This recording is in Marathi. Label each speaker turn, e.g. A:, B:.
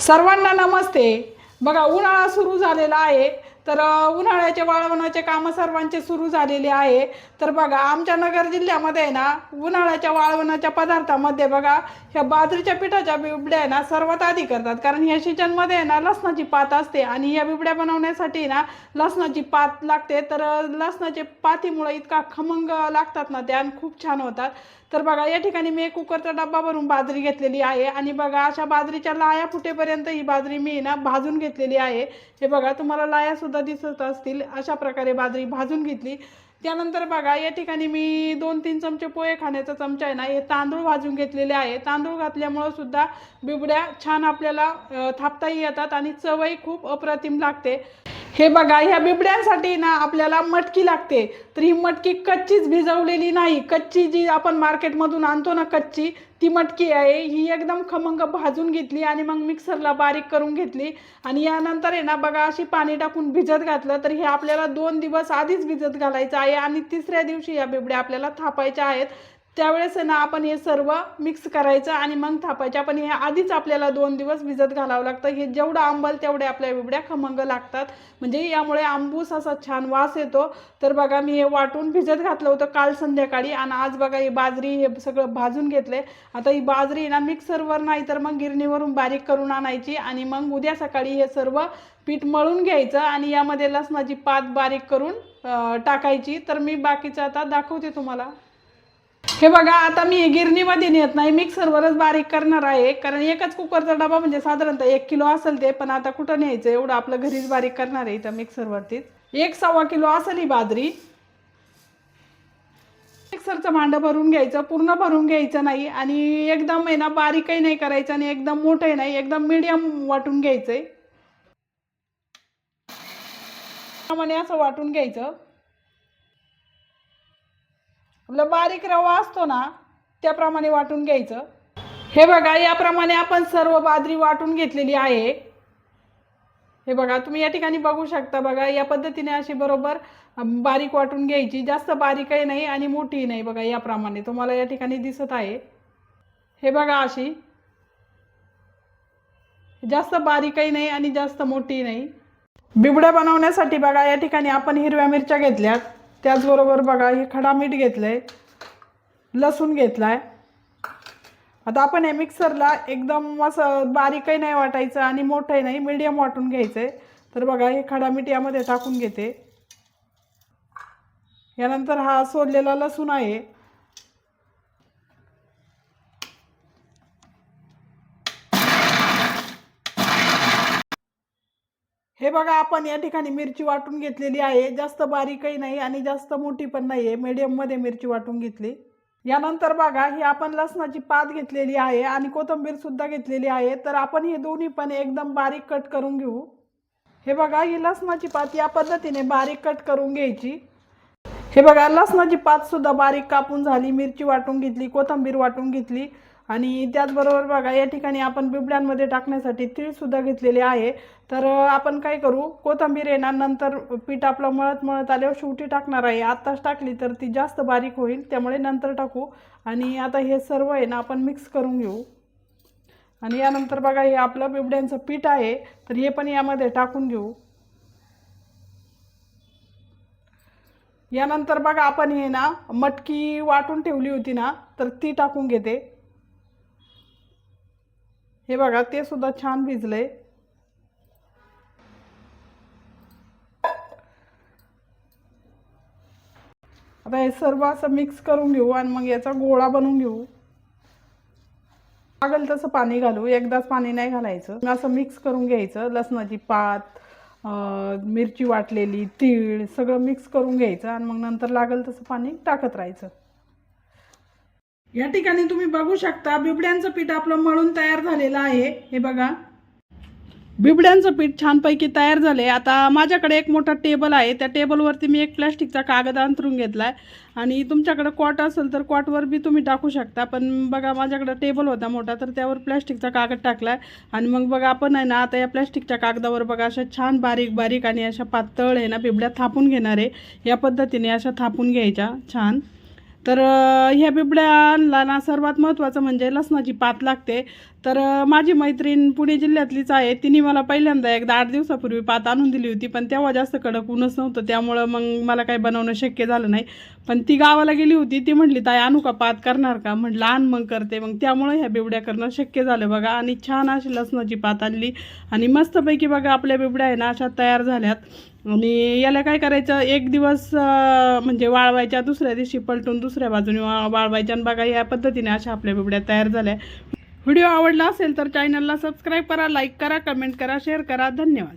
A: सर्वांना नमस्ते. बघा उन्हाळा सुरू झालेला आहे. तर उन्हाळ्याचे वाळवणाचे कामं सर्वांचे सुरू झालेले आहे. तर बघा आमच्या नगर जिल्ह्यामध्ये आहे ना उन्हाळ्याच्या वाळवणाच्या पदार्थामध्ये बघा ह्या बाजरीच्या पिठाच्या बिबड्या आहे ना सर्वात आधी करतात. कारण ह्या सीजनमध्ये आहे ना लसणाची पात असते आणि या बिबड्या बनवण्यासाठी ना लसणाची पात लागते. तर लसणाचे पातीमुळे इतका खमंग लागतात ना त्या आणि खूप छान होतात. तर बघा या ठिकाणी मी कुकरचा डब्बा भरून बाजरी घेतलेली आहे. आणि बघा अशा बाजरीच्या लाया फुटेपर्यंत ही बाजरी मी ना भाजून घेतलेली आहे. हे बघा तुम्हाला लाया सुद्धा दिसत असतील अशा प्रकारे बाजरी भाजून घेतली. त्यानंतर बघा या ठिकाणी मी दोन तीन चमचे पोहे खाण्याचा चमचा आहे ना हे तांदूळ भाजून घेतलेले आहे. तांदूळ घातल्यामुळं सुद्धा बिबड्या छान आपल्याला थापताही येतात आणि चवही खूप अप्रतिम लागते. हे बघा ह्या बिबड्यांसाठी ना आपल्याला मटकी लागते. तर ही मटकी कच्चीच भिजवलेली नाही. कच्ची जी आपण मार्केटमधून आणतो ना कच्ची ती मटकी आहे. ही एकदम खमंग भाजून घेतली आणि मग मिक्सरला बारीक करून घेतली. आणि यानंतर आहे ना बघा अशी पाणी टाकून भिजत घातलं तर हे आपल्याला दोन दिवस आधीच भिजत घालायचं आहे. आणि तिसऱ्या दिवशी या बिबड्या आपल्याला थापायच्या आहेत. त्यावेळेस ना आपण हे सर्व मिक्स करायचं आणि मग थापायच्या पण हे आधीच आपल्याला दोन दिवस भिजत घालावं लागतं. हे जेवढं आंबल तेवढे आपल्या बिबड्या खमंग लागतात. म्हणजे यामुळे आंबूस असा छान वास येतो. तर बघा मी हे वाटून भिजत घातलं होतं काल संध्याकाळी आणि आज बघा ही बाजरी हे सगळं भाजून घेतले. आता ही बाजरी ना मिक्सरवर नाही तर मग गिरणीवरून बारीक करून आणायची आणि मग उद्या सकाळी हे सर्व पीठ मळून घ्यायचं आणि यामध्ये लसणाची पात बारीक करून टाकायची. तर मी बाकीचं आता दाखवते तुम्हाला. हे बघा आता मी गिरणीमध्ये नेत नाही मिक्सरवरच बारीक करणार आहे. कारण एकच कुकरचा डबा म्हणजे साधारणतः एक किलो असेल ते पण आता कुठं न्यायचं? एवढं आपलं घरीच बारीक करणार आहे इथं मिक्सरवरतीच. एक सव्वा किलो असेल ही बाजरी. मिक्सरचं भांडं भरून घ्यायचं पूर्ण भरून घ्यायचं नाही. आणि एकदम आहे ना बारीकही नाही करायचं आणि एकदम मोठंही नाही एकदम मीडियम वाटून घ्यायचंय. आहे असं वाटून घ्यायचं. आपला बारीक रवा असतो ना त्याप्रमाणे वाटून घ्यायचं. हे बघा याप्रमाणे आपण सर्व बाजरी वाटून घेतलेली आहे. हे बघा तुम्ही या ठिकाणी बघू शकता बघा या पद्धतीने अशी बरोबर बारीक वाटून घ्यायची. जास्त बारीकही नाही आणि मोठीही नाही बघा याप्रमाणे. तुम्हाला या ठिकाणी दिसत आहे. हे बघा अशी. जास्त बारीकही नाही आणि जास्त मोठी नाही. बिबड्या बनवण्यासाठी बघा या ठिकाणी आपण हिरव्या मिरच्या घेतल्यात. त्याचबरोबर बघा हे खडा मीठ घेतलं आहे लसूण घेतला आहे आता आपण हे मिक्सरला एकदम असं बारीकही नाही वाटायचं आणि मोठंही नाही मीडियम वाटून घ्यायचं आहे तर बघा हे खडा मीठ यामध्ये टाकून घेते. यानंतर हा सोडलेला लसूण आहे. हे बघा आपण या ठिकाणी मिरची वाटून घेतलेली आहे. जास्त बारीकही नाही आणि जास्त मोठी पण नाही आहे मीडियममध्ये मिरची वाटून घेतली. यानंतर बघा ही आपण लसणाची पात घेतलेली आहे आणि कोथंबीरसुद्धा घेतलेली आहे. तर आपण हे दोन्ही पण एकदम बारीक कट करून घेऊ. हे बघा ही लसणाची पात या पद्धतीने बारीक कट करून घ्यायची. हे बघा लसणाची पातसुद्धा बारीक कापून झाली. मिरची वाटून घेतली कोथिंबीर वाटून घेतली. आणि त्याचबरोबर बघा या ठिकाणी आपण बिबड्यांमध्ये टाकण्यासाठी तीळसुद्धा घेतलेले आहे. तर आपण काय करू? कोथिंबीर आहे ना नंतर पीठ आपलं मळत मळत आल्यावर शेवटी टाकणार आहे. आत्ताच टाकली तर ती जास्त बारीक होईल त्यामुळे नंतर टाकू. आणि आता हे सर्व आहे ना आपण मिक्स करून घेऊ. आणि यानंतर बघा हे आपलं बिबड्यांचं पीठ आहे तर हे पण यामध्ये टाकून घेऊ. यानंतर बघा आपण हे ना मटकी वाटून ठेवली होती ना तर ती टाकून घेते. हे बघा ते सुद्धा छान भिजलंय. आता हे सर्व असं मिक्स करून घेऊ आणि मग याचा गोळा बनवून घेऊ. लागेल तसं पाणी घालू एकदाच पाणी नाही घालायचं. असं मिक्स करून घ्यायचं लसणाची पात मिरची वाटलेली तीळ सगळं मिक्स करून घ्यायचं आणि मग नंतर लागेल तसं पाणी टाकत राहायचं. या ठिकाणी तुम्ही बघू शकता बिबड्यांचं पीठ आपलं मळून तयार झालेलं आहे. हे बघा. बिबड्यांचं पीठ छानपैकी तयार झाले. आता माझ्याकडे एक मोठा टेबल आहे. त्या टेबलवरती मी एक प्लॅस्टिकचा कागद अंथरून आहे आणि तुमच्याकडे कॉट असेल तर कॉटवर बी तुम्ही टाकू शकता. पण बघा माझ्याकडे टेबल होता मोठा तर त्यावर प्लॅस्टिकचा कागद टाकलाय. आणि मग बघा आपण आहे ना आता या प्लॅस्टिकच्या कागदावर बघा अशा छान बारीक बारीक आणि अशा पातळ आहे ना बिबड्या थापून घेणार. आहे या पद्धतीने अशा थापून घ्यायच्या. छान. तर ह्या बिबड्याला ना सर्वात महत्त्वाचं म्हणजे लसणाची पात लागते. तर माझी मैत्रीण पुणे जिल्ह्यातलीच आहे. तिने मला पहिल्यांदा एकदा आठ दिवसापूर्वी पात आणून दिली होती पण तेव्हा जास्त कडक ऊनच नव्हतं. त्यामुळं मग मला काही बनवणं शक्य झालं नाही. पण ती गावाला गेली होती. ती म्हटली ताई आणू का पात? करणार का? म्हटलं आण मग करते. मग त्यामुळं ह्या बिबड्या करणं शक्य झालं बघा. आणि छान अशी लसणाची पात आणली. आणि मस्तपैकी बघा आपल्या बिबड्या आहे ना अशा तयार झाल्यात. आणि याला काय करायचं एक दिवस म्हणजे वाळवायच्या दुसऱ्या दिवशी पलटून दुसऱ्या बाजूने वा- वाळवायच्या. आणि बघा या पद्धतीने अशा आपल्या बिबड्या तयार झाल्या. व्हिडिओ आवडला असेल तर चॅनलला सबस्क्राईब करा लाईक करा कमेंट करा शेअर करा. धन्यवाद.